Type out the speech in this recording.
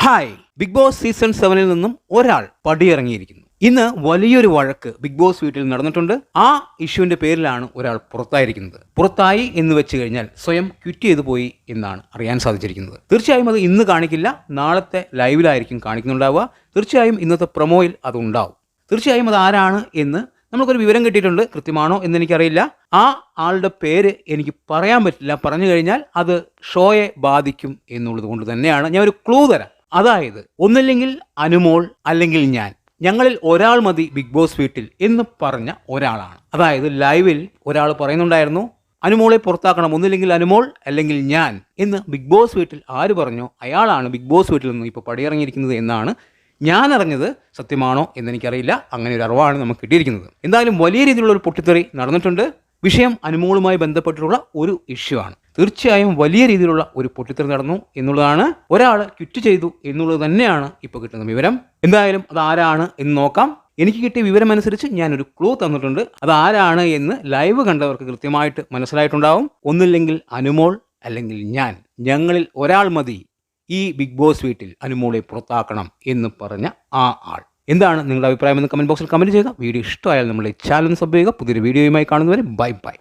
Hi big boss season സെവനിൽ നിന്നും ഒരാൾ പടിയിറങ്ങിയിരിക്കുന്നു. ഇന്ന് വലിയൊരു വഴക്ക് ബിഗ് ബോസ് വീട്ടിൽ നടന്നിട്ടുണ്ട്. ആ ഇഷ്യൂവിന്റെ പേരിലാണ് ഒരാൾ പുറത്തായിരിക്കുന്നത്. പുറത്തായി എന്ന് വെച്ച് കഴിഞ്ഞാൽ സ്വയം ക്വിറ്റ് ചെയ്തു പോയി എന്നാണ് അറിയാൻ സാധിച്ചിരിക്കുന്നത്. തീർച്ചയായും അത് ഇന്ന് കാണിക്കില്ല. നാളത്തെ ലൈവിലായിരിക്കും കാണിക്കുന്നുണ്ടാവുക. തീർച്ചയായും ഇന്നത്തെ പ്രൊമോയിൽ അത് ഉണ്ടാവും. തീർച്ചയായും അത് ആരാണ് എന്ന് നമുക്കൊരു വിവരം കിട്ടിയിട്ടുണ്ട്. കൃത്യമാണോ എന്ന് എനിക്കറിയില്ല ആ ആളുടെ പേര് എനിക്ക് പറയാൻ പറ്റില്ല. പറഞ്ഞു കഴിഞ്ഞാൽ അത് ഷോയെ ബാധിക്കും എന്നുള്ളത് കൊണ്ട് തന്നെയാണ്. ഞാൻ ഒരു ക്ലൂ തരാം. അതായത് ഒന്നില്ലെങ്കിൽ അനുമോൾ അല്ലെങ്കിൽ ഞാൻ. ഞങ്ങളിൽ ഒരാൾ മതി ബിഗ് ബോസ് വീട്ടിൽ എന്ന് പറഞ്ഞ ഒരാളാണ്. അതായത് ലൈവിൽ ഒരാൾ പറയുന്നുണ്ടായിരുന്നു അനുമോളെ പുറത്താക്കണം. ഒന്നില്ലെങ്കിൽ അനുമോൾ അല്ലെങ്കിൽ ഞാൻ. എന്ന് ബിഗ് ബോസ് വീട്ടിൽ ആര് പറഞ്ഞു? അയാളാണ് ബിഗ് ബോസ് വീട്ടിൽ നിന്ന് ഇപ്പോൾ പടിയിറങ്ങിയിരിക്കുന്നത് എന്നാണ് ഞാൻ അറിഞ്ഞത്. സത്യമാണോ എന്നെനിക്കറിയില്ല അങ്ങനെ ഒരു അറിവാണ് നമുക്ക് കിട്ടിയിരിക്കുന്നത്. എന്തായാലും വലിയ രീതിയിലുള്ള ഒരു പൊട്ടിത്തെറി നടന്നിട്ടുണ്ട്. വിഷയം അനുമോളുമായി ബന്ധപ്പെട്ടിട്ടുള്ള ഒരു ഇഷ്യൂ ആണ്. തീർച്ചയായും വലിയ രീതിയിലുള്ള ഒരു പൊട്ടിത്തെറി നടന്നു എന്നുള്ളതാണ് ഒരാൾ ക്വിറ്റ് ചെയ്തു എന്നുള്ളത് തന്നെയാണ് ഇപ്പോൾ കിട്ടുന്ന വിവരം. എന്തായാലും അത് ആരാണ് എന്ന് നോക്കാം. എനിക്ക് കിട്ടിയ വിവരമനുസരിച്ച് ഞാനൊരു ക്ലൂ തന്നിട്ടുണ്ട്. അത് ആരാണ് എന്ന് ലൈവ് കണ്ടവർക്ക് കൃത്യമായിട്ട് മനസ്സിലായിട്ടുണ്ടാവും. ഒന്നില്ലെങ്കിൽ അനുമോൾ അല്ലെങ്കിൽ ഞാൻ. ഞങ്ങളിൽ ഒരാൾ മതി. ഈ ബിഗ് ബോസ് വീട്ടിൽ അനുമോളെ പുറത്താക്കണം എന്ന് പറഞ്ഞ ആ ആൾ. എന്താണ് നിങ്ങളുടെ അഭിപ്രായം എന്ന് കമന്റ് ബോക്സിൽ കമന്റ് ചെയ്യുക. വീഡിയോ ഇഷ്ടമായാൽ നമ്മളെ ചാനൽ സബ് ചെയ്യുക. പുതിയൊരു വീഡിയോയുമായി കാണുന്നവരെ ബൈ ബൈ